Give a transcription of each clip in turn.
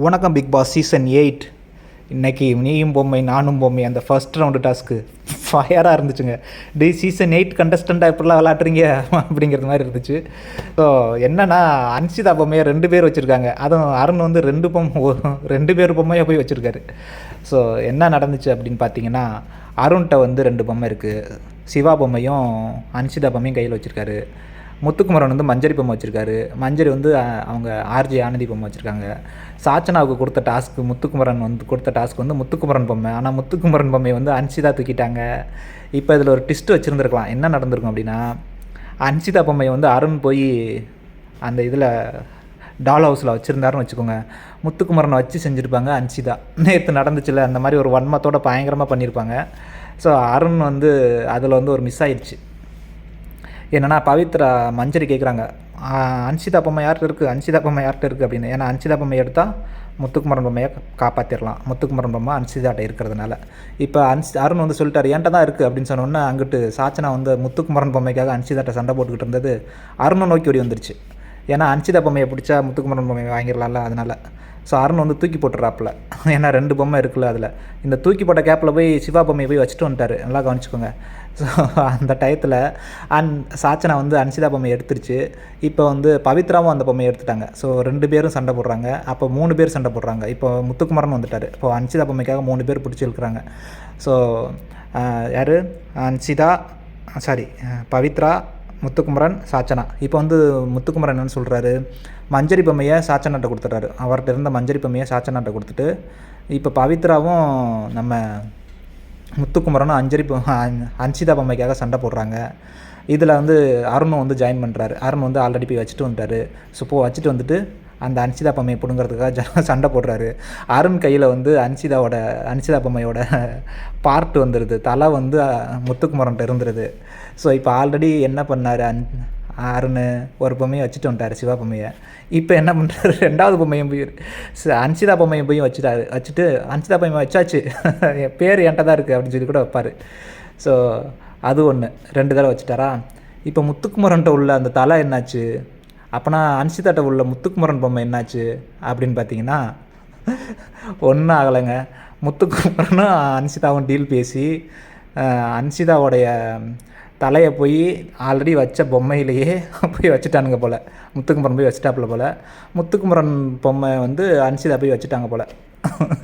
வணக்கம் big Boss season eight இன்னைக்கு நீயும் பொம்மை நானும் பொம்மை அந்த ஃபர்ஸ்ட் ரவுண்டு டாஸ்க்கு ஃபயராக இருந்துச்சுங்க. டி சீசன் எயிட் கண்டஸ்டண்ட்டாக எப்படிலாம் விளாட்றீங்க அப்படிங்கிறது மாதிரி இருந்துச்சு. ஸோ என்னன்னா அன்சிதா பொம்மையை ரெண்டு பேர் வச்சுருக்காங்க. அதுவும் அருண் வந்து ரெண்டு பொம்மை ரெண்டு பேர் பொம்மையை போய் வச்சுருக்காரு. ஸோ என்ன நடந்துச்சு அப்படின்னு பார்த்தீங்கன்னா அருண்கிட்ட வந்து ரெண்டு பொம்மை இருக்குது சிவா பொம்மையும் அன்சிதா பொம்மையும் கையில் வச்சுருக்காரு. முத்துக்குமரன் வந்து மஞ்சரி பொம்மை வச்சுருக்காரு. மஞ்சரி வந்து அவங்க ஆர்ஜி ஆனந்தி பொம்மை வச்சுருக்காங்க. சாச்சனாவுக்கு கொடுத்த டாஸ்க்கு முத்துக்குமரன் வந்து கொடுத்த டாஸ்க் வந்து முத்துக்குமரன் பொம்மை. ஆனால் முத்துக்குமரன் பொம்மையை வந்து அன்சிதா தூக்கிட்டாங்க. இப்போ இதில் ஒரு ட்விஸ்ட் வச்சுருந்துருக்கலாம். என்ன நடந்திருக்கும் அப்படின்னா அன்சிதா பொம்மையை வந்து அருண் போய் அந்த இதில் டால் ஹவுஸில் வச்சுருந்தாருன்னு வச்சுக்கோங்க. முத்துக்குமரனை வச்சு செஞ்சுருப்பாங்க அன்சிதா. நேற்று நடந்துச்சுல அந்த மாதிரி ஒரு வன்மத்தோட பயங்கரமாக பண்ணியிருப்பாங்க ஸோ அருண் வந்து அதில் வந்து ஒரு மிஸ் ஆயிடுச்சு. என்னென்னா பவித்ரா மஞ்சரி கேட்குறாங்க அன்சிதா பொம்மை யார்கிட்ட இருக்குது அன்சிதா பொம்மை யார்கிட்ட இருக்குது அப்படின்னு. ஏன்னா அன்சிதா பொம்மை எடுத்தால் முத்துக்குமரன் பொம்மையை காப்பாற்றிடலாம் முத்துக்குமரன் பொம்மை அன்சிதாட்ட இருக்கிறதுனால. இப்போ அன்சி அருண் வந்து சொல்லிட்டார் என்கிட்ட தான் இருக்குது அப்படின்னு சொன்னோன்னே அங்கிட்டு சாச்சனா வந்து முத்துக்குமரன் பொம்மைக்காக அன்சிதாட்ட சண்டை போட்டுக்கிட்டு இருந்தது அருணை நோக்கி ஓடி வந்துருச்சு. ஏன்னா அன்சிதா பொம்மையை பிடிச்சா முத்துக்குமரன் பொம்மையை வாங்கிடலாம்ல அதனால். ஸோ அருண் வந்து தூக்கி போட்டுறாப்புல. ஏன்னா ரெண்டு பொம்மை இருக்குல்ல அதில். இந்த தூக்கி போட்ட கேப்பில் போய் சிவா பொம்மையை போய் வச்சுட்டு வந்துட்டாரு. நல்லா கவனிச்சுக்கோங்க. ஸோ அந்த டயத்தில் அன் சாச்சனா வந்து அன்சிதா பொம்மையை எடுத்துருச்சு. இப்போ வந்து பவித்ராவும் அந்த பொம்மையை எடுத்துட்டாங்க. ஸோ ரெண்டு பேரும் சண்டை போடுறாங்க. அப்போ மூணு பேர் சண்டை போடுறாங்க. இப்போ முத்துக்குமரன் வந்துட்டார். இப்போ அன்சிதா பொம்மைக்காக மூணு பேர் பிடிச்சிருக்கிறாங்க ஸோ யார்? அன்சிதா சாரி பவித்ரா முத்துக்குமரன் சாச்சனா. இப்போ வந்து முத்துக்குமரன் என்னன்னு சொல்கிறாரு மஞ்சரி பொம்மையை சாச்சனாட்ட கொடுத்துட்றாரு. அவர்கிட்ட இருந்த மஞ்சரி பொம்மையை சாச்சனாட்ட கொடுத்துட்டு இப்போ பவித்ராவும் நம்ம முத்துக்குமரனும் அஞ்சரி பொ- அன்சிதா பொம்மைக்காக சண்டை போடுறாங்க. இதில் வந்து அருணும் வந்து ஜாயின் பண்ணுறாரு அருண் வந்து ஆல்ரெடி போய் வச்சுட்டு வந்துட்டார். ஸோ போ வச்சுட்டு வந்துட்டு அந்த அன்சிதா பொம்மையை பிடுங்கிறதுக்காக ஜன சண்டை போடுறாரு. அருண் கையில் வந்து அன்சிதாவோட அன்சிதா பொம்மையோட பார்ட் வந்துடுது தலை வந்து முத்துக்குமரன்ட்ட இருந்துருது. ஸோ இப்போ ஆல்ரெடி என்ன பண்ணார் அன் அருண்? ஒரு பொம்மையை வச்சுட்டு வந்துட்டார் சிவா பொம்மையை. இப்போ என்ன பண்ணுறாரு ரெண்டாவது பொம்மையும் போய் அன்சிதா பொம்மையும் போய் வச்சுட்டாரு. வச்சுட்டு அன்சிதா பொம்மை வச்சாச்சு. என் பேர் என்கிட்ட தான் இருக்குது அப்படின்னு சொல்லி கூட வைப்பார். ஸோ அது ஒன்று ரெண்டு தடவை வச்சுட்டாரா? இப்போ முத்துக்குமரன்ட்ட உள்ள அந்த தலை என்னாச்சு? அப்போனா அன்சிதாட்ட உள்ள முத்துக்குமரன் பொம்மை என்னாச்சு அப்படின்னு பார்த்தீங்கன்னா ஒன்றும் ஆகலைங்க. முத்துக்குமரனும் அன்சிதாவும் டீல் பேசி அன்சிதாவோடைய தலையை போய் ஆல்ரெடி வச்ச பொம்மையிலேயே போய் வச்சுட்டானுங்க போல். முத்துக்குமரன் போய் வச்சுட்டாப்புல போல். முத்துக்குமரன் பொம்மை வந்து அன்சிதா போய் வச்சுட்டாங்க போல்.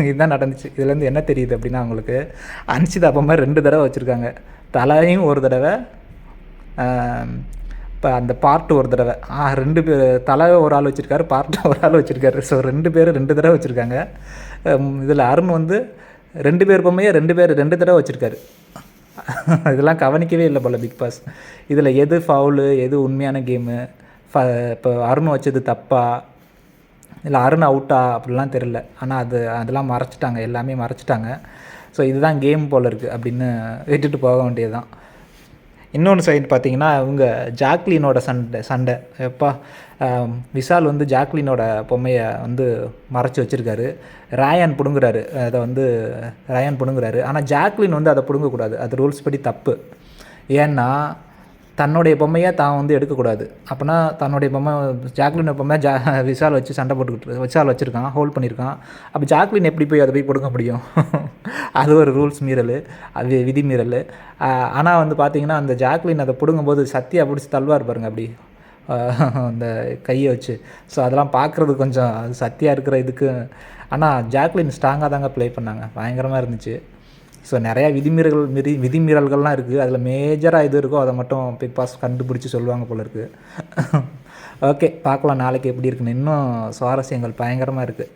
இதுதான் நடந்துச்சு. இதுலேருந்து என்ன தெரியுது அப்படின்னா அவங்களுக்கு அன்சிதா பொம்மை ரெண்டு தடவை வச்சுருக்காங்க. தலையும் ஒரு தடவை இப்போ அந்த பார்ட் ஒரு தடவை. ஆ ரெண்டு பேர் தலை ஒரு ஆள் வச்சுருக்காரு பார்ட் ஒரு ஆள் வச்சுருக்காரு. ஸோ ரெண்டு பேர் ரெண்டு தடவை வச்சுருக்காங்க. இதில் அருண் வந்து ரெண்டு பேர் பொம்மையை ரெண்டு பேர் ரெண்டு தடவை வச்சுருக்காரு. இதெல்லாம் கவனிக்கவே இல்லை போல் பிக் பாஸ் இதில் எது ஃபவுலு எது உண்மையான கேமு ஃப இப்போ அருண் வச்சது தப்பா? இல்லை அருண் அவுட்டா அப்படிலாம் தெரில ஆனால் அது அதெல்லாம் மறைச்சிட்டாங்க. எல்லாமே மறைச்சிட்டாங்க. ஸோ இதுதான் கேம் போல் இருக்குது அப்படின்னு விட்டுட்டு போக வேண்டியது தான் இன்னொன்று சைடு பார்த்தீங்கன்னா இவங்க ஜாக்லினோட சண்டை சண்டை. எப்பா விஷால் வந்து ஜாக்லினோட பொம்மையை வந்து மறைச்சி வச்சுருக்காரு. ராயன் பிடுங்குறாரு. அதை வந்து ராயன் பிடுங்குறாரு. ஆனால் ஜாக்லின் வந்து அதை பிடுங்கக்கூடாது. அது ரூல்ஸ் படி தப்பு. ஏன்னா தன்னுடைய பொம்மையை தான் வந்து எடுக்கக்கூடாது. அப்போனா தன்னுடைய பொம்மை ஜாக்லின் பொம்மை ஜா விஷால் வச்சு சண்டை போட்டுக்கிட்டு விஷால் வச்சுருக்கான் ஹோல்ட் பண்ணியிருக்கான் அப்போ ஜாக்லின் எப்படி போய் அதை போய் பிடுங்க முடியும்? அது ஒரு ரூல்ஸ் மீறல் அது விதி மீறல். ஆனால் வந்து பார்த்திங்கன்னா அந்த ஜாக்லின் அதை பிடுங்கும்போது சத்தியாக பிடிச்சி தள்ளுவார் பாருங்க அப்படி. அந்த கையை வச்சு. ஸோ அதெல்லாம் பார்க்குறது கொஞ்சம் அது சத்தியாக இருக்கிற இதுக்கு. ஆனால் ஜாக்லின் ஸ்ட்ராங்காக தாங்க ப்ளே பண்ணாங்க. பயங்கரமாக இருந்துச்சு. ஸோ நிறையா விதிமீறல்கள் மீறி விதிமீறல்கள்லாம் இருக்குது அதில் மேஜராக எது இருக்கோ அதை மட்டும் பிக் பாஸ் கண்டுபிடிச்சி சொல்லுவாங்க போல இருக்குது ஓகே பார்க்கலாம். நாளைக்கு எப்படி இருக்குன்னு. இன்னும் சுவாரஸ்யங்கள் பயங்கரமாக இருக்குது